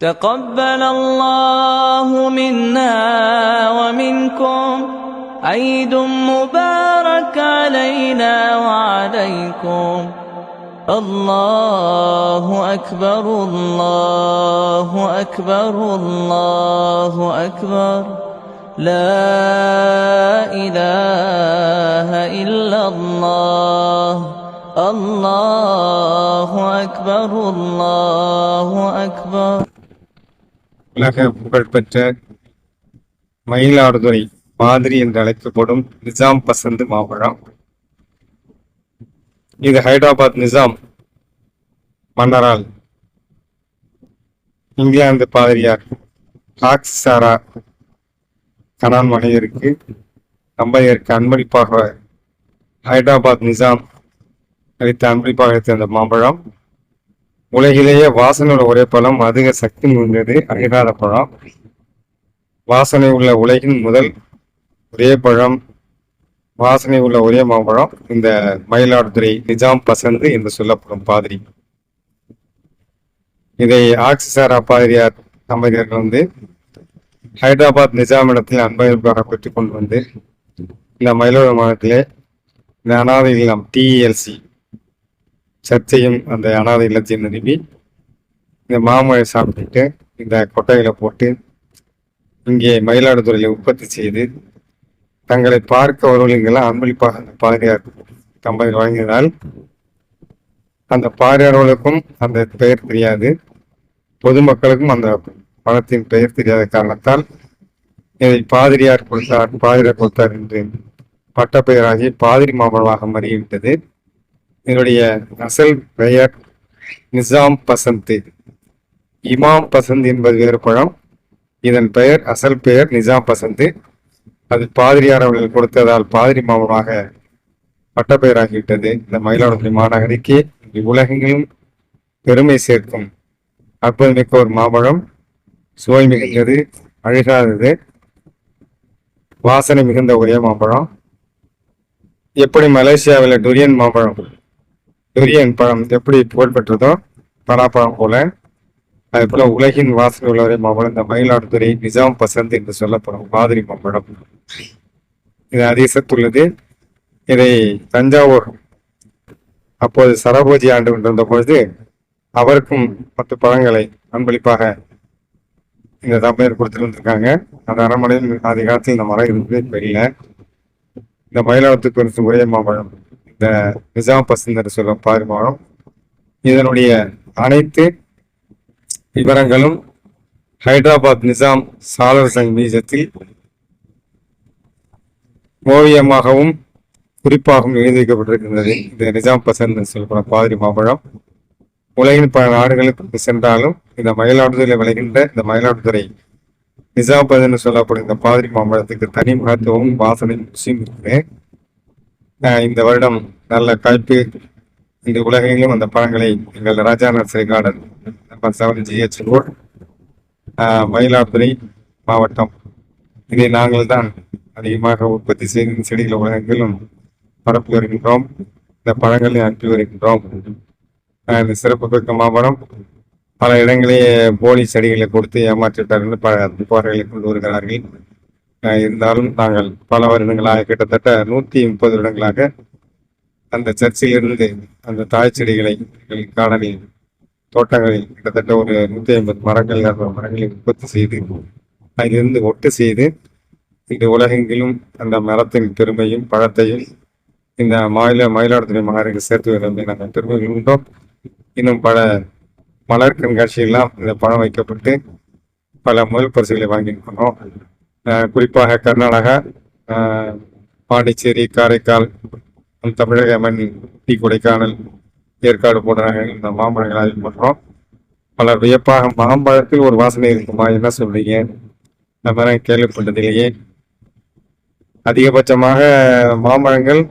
تقبل الله منا ومنكم. عيد مبارك علينا وعليكم. الله أكبر الله أكبر الله أكبر. لا إله إلا الله. الله أكبر الله أكبر. உலக புகழ்பெற்ற மயிலாடுதுறை மாதிரி என்று அழைக்கப்படும் நிசாம் பசந்து மாம்பழம் இது ஹைதராபாத் நிசாம் மன்னரால் இங்கிலாந்து பாதிரியார் சாரா கணான் மனைவிற்கு தம்பதியருக்கு அன்பளிப்பாக ஹைதராபாத் நிசாம் அளித்த அன்பளிப்பாக அளித்த அந்த மாம்பழம். உலகிலேயே வாசனையோட ஒரே பழம் அதிக சக்தி மிகுந்தது அகிராத பழம். வாசனை உள்ள உலகின் முதல் ஒரே பழம் வாசனை உள்ள ஒரே மாம்பழம் இந்த மயிலாடுதுறை நிஜாம் பசந்து என்று சொல்லப்படும் பாதிரி. இதை ஆக்சிசாரா பாதிரியார் தம்பதியர்கள் வந்து ஹைதராபாத் நிஜாம் இடத்தில் அன்பளிப்பாக பெற்றுக் கொண்டு வந்து இந்த மயிலாடு மாநிலத்திலே இந்த அனாதை இல்லம் டிஎல்சி சர்ச்சையும் அந்த அனாதை இல்லத்தையும் நிறுவி இந்த மாமழை சாப்பிட்டுட்டு இந்த கொட்டைகளை போட்டு இங்கே மயிலாடுதுறையில் உற்பத்தி செய்து தங்களை பார்க்க வருவர்களுக்கெல்லாம் அன்பளிப்பாக அந்த பாதிரியார் தம்பதி வழங்கியதால் அந்த பாரியார்களுக்கும் அந்த பெயர் தெரியாது. பொதுமக்களுக்கும் அந்த பணத்தின் பெயர் தெரியாத காரணத்தால் இதை பாதிரியார் கொடுத்தார் பாதிரியார் கொடுத்தார் என்று பட்டப்பெயராகி பாதிரி மாமலமாக மாறிவிட்டது என்னுடைய அசல் பெயர் நிசாம் பசந்த். இமாம் பசந்த் என்பது வேறு பழம் இதன் பெயர் அசல் பெயர் நிசாம் பசந்த். அது பாதிரியார் அவர்கள் கொடுத்ததால் பாதிரி மாமமாக பட்டப்பெயராகிவிட்டது. இந்த மயிலாடுதுறை மாநகரிக்கு உலகெங்கிலும் பெருமை சேர்க்கும் அற்புதமிக்க ஒரு மாம்பழம். சுவை மிகுந்தது அழுகாதது வாசனை மிகுந்த ஒரே மாம்பழம். எப்படி மலேசியாவில் டுரியன் மாம்பழம்? துரியன் பழம் எப்படி புகழ்பெற்றதோ பலாப்பழம் போல அதே போல உலகின் வாசனை உள்ளவரை மாம்பழம் இந்த மயிலாடுதுறை நிஜாம் பசந்த் என்று சொல்லப்படும் மாதிரி மாம்பழம் இது அதிசத்துள்ளது இதை தஞ்சாவூர் அப்போது சரபோஜி ஆண்டு கொண்டிருந்த பொழுது அவருக்கும் பத்து பழங்களை அன்பளிப்பாக இந்த கொடுத்துட்டு கொடுத்துருந்துருக்காங்க அந்த அரண்மனையில் ஆதி காலத்தில் இந்த மரம் இருந்தது தெரியல. இந்த மயிலாடுதுறை குறித்து ஒரே மாம்பழம் இந்த நிஜாம் பசந்தர் சொல்லும் பாரிமானம் இதனுடைய அனைத்து விவரங்களும் ஹைதராபாத் நிசாம் சாலர் சங் மீசத்தில் ஓவியமாகவும் குறிப்பாகவும் எழுதி வைக்கப்பட்டிருக்கின்றது இந்த நிஜாம் பசந்த் சொல்லப்படும் பாதிரி மாம்பழம். உலகின் பல நாடுகளுக்கு சென்றாலும் இந்த மயிலாடுதுறையில் விளைகின்ற இந்த மயிலாடுதுறை நிஜாம் பசந்த் சொல்லப்படும் இந்த பாதிரி மாம்பழத்துக்கு தனி மகத்துவமும் வாசனையும் ருசியும் இருக்குது இந்த வருடம் நல்ல காய்ப்பு இந்த உலகெங்கிலும் அந்த பழங்களை எங்கள் Raja nursery garden number seven GH road Mayiladuthurai மாவட்டம். இதை நாங்கள் தான் அதிகமாக உற்பத்தி செய்து செடிகளை உலகெங்கிலும் பரப்பி வருகின்றோம். இந்த பழங்களை அனுப்பி வருகின்றோம். இந்த சிறப்பு பெருக்க மாவட்டம் பல இடங்களே போலி செடிகளை கொடுத்து ஏமாற்றிவிட்டார்கள். பல புகார்களை கொண்டு வருகிறார்கள். இருந்தாலும் நாங்கள் பல வருடங்களாக கிட்டத்தட்ட நூத்தி முப்பது வருடங்களாக அந்த சர்ச்சையிலிருந்து அந்த தாய் செடிகளை எங்கள் காடனில் தோட்டங்களில் கிட்டத்தட்ட ஒரு நூத்தி ஐம்பது மரங்கள் இருநூறு மரங்களை உற்பத்தி செய்து அதிலிருந்து ஒட்டு செய்து இந்த உலகெங்கிலும் அந்த மரத்தின் பெருமையும் பழத்தையும் இந்த மாநில மயிலாடுதுறை மகாருக்கு சேர்த்து விரும்பி நாங்கள் பெருமை கொண்டோம் இன்னும் பல மலர் கண்காட்சியெல்லாம் இந்த பழம் வைக்கப்பட்டு பல முதல் பரிசுகளை வாங்கியிருக்கிறோம். அஹ் குறிப்பாக கர்நாடகா பாண்டிச்சேரி காரைக்கால் தமிழக மண் டீ கொடைக்கானல் ஏற்காடு போன்ற இந்த மாம்பழங்கள் ஆய்வு பண்ணுறோம் பலர் வியப்பாக மாம்பழத்தில் ஒரு வாசனை இருக்குமா? என்ன சொல்றீங்க? இந்த மாதிரி கேள்விப்பட்டதிலேயே அதிகபட்சமாக மாம்பழங்கள்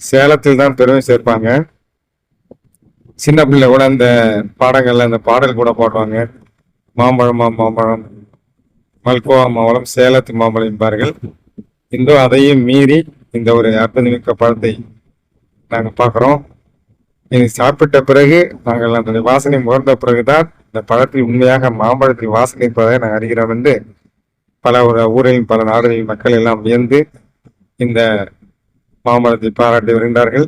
சேலத்தில் தான் பெருமை சேர்ப்பாங்க. சின்ன பிள்ளை கூட அந்த பாடங்கள்ல அந்த பாடல் கூட பாடுவாங்க. மாம்பழமா மாம்பழம். மல்கோவா மாவளம் சேலத்து மாம்பழம் என்பார்கள் இன்றும் அதையும் மீறி இந்த ஒரு அற்புதமிக்க பழத்தை நாங்கள் பார்க்குறோம். இதை சாப்பிட்ட பிறகு நாங்கள் அந்த வாசனை முகர்ந்த பிறகுதான் இந்த பழத்தில் உண்மையாக மாம்பழத்தில் வாசனை இருப்பதை நாங்கள் அறிகிறோம் என்று பல ஒரு ஊரில் பல நாடுகளில் மக்கள் எல்லாம் வியந்து இந்த மாம்பழத்தை பாராட்டி வருகின்றார்கள்.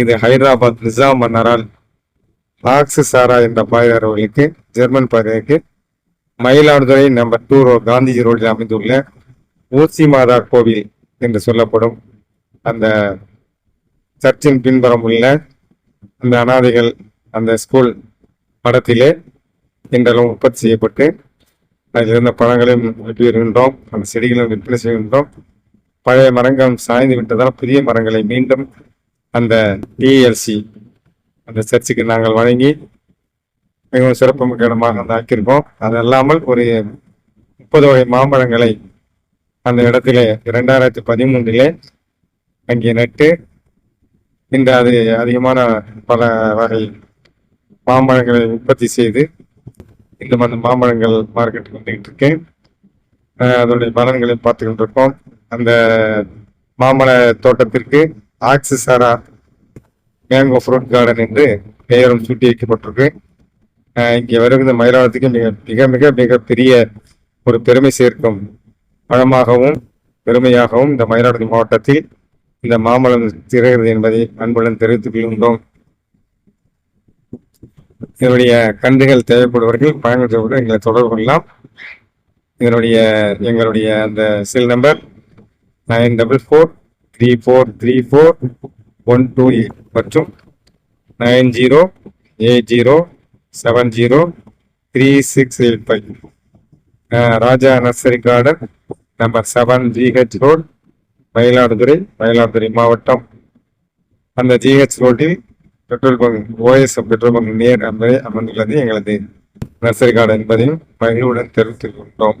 இது ஹைதராபாத் நிசாம் மன்னரால் லாக்ஸு சாரா என்ற பாய்தார் அவர்களுக்கு ஜெர்மன் பாதைக்கு மயிலாடுதுறை நம்பர் டூ ரோ காந்திஜி ரோடில் அமைந்துள்ள ஊசி மாதா கோவில் என்று சொல்லப்படும் அந்த சர்ச்சின் பின்புறம் உள்ள அந்த அனாதைகள் அந்த ஸ்கூல் படத்திலே இன்றளவும் உற்பத்தி செய்யப்பட்டு அதில் இருந்த பழங்களையும் வெட்டி வருகின்றோம். அந்த செடிகளும் விற்பனை செய்கின்றோம். பழைய மரங்கள் சாய்ந்து விட்டதால் புதிய மரங்களை மீண்டும் அந்த டிஎல்சி அந்த சர்ச்சுக்கு நாங்கள் வழங்கி மிகவும் சிறப்புமிக்க இடமாக அந்த ஆக்கியிருக்கோம் அது அல்லாமல் ஒரு முப்பது வகை மாம்பழங்களை அந்த இடத்திலே இரண்டாயிரத்தி பதிமூன்றிலே அங்கே நட்டு இன்று அது அதிகமான பல வகை மாம்பழங்களை உற்பத்தி செய்து இந்த அந்த மாம்பழங்கள் மார்க்கெட்டுக்கு வந்துகிட்டு இருக்கேன் அதனுடைய பலன்களை பார்த்துக்கிட்டு இருக்கோம் அந்த மாம்பழ தோட்டத்திற்கு ஆக்சிசாரா மேங்கோ ஃப்ரூட் கார்டன் என்று பெயரும் சூட்டி வைக்கப்பட்டிருக்கு. இங்கே வருகிற மயிலாடுறதுக்கு மிக மிக மிக மிக பெரிய ஒரு பெருமை சேர்க்கும் பழமாகவும் பெருமையாகவும் இந்த மயிலாடுதுறை மாவட்டத்தில் இந்த மாமலம் திகழ்கிறது என்பதை அன்புடன் தெரிவித்துக் கொள்கின்றோம். இதனுடைய கன்றுகள் தேவைப்படுவர்கள் பழங்கள் தேவைப்படும் எங்களை தொடர்பு கொள்ளலாம். இதனுடைய எங்களுடைய அந்த cell number nine double four three four three four one two eight மற்றும் nine zero eight zero seven zero three six eight five Raja nursery garden number seven GH road Mayiladuthurai Mayiladuthurai மாவட்டம் அந்த GH ரோட்டில் petrol bunk OS petrol bunk நேர் என்பதை அமைந்துள்ளது எங்களது nursery garden என்பதையும் மகிழ்வுடன் தெரிவித்துக் கொண்டோம்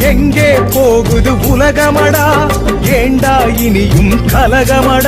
எங்கே போகுது உலகமடா? ஏண்டா இனியும் கலகமடா?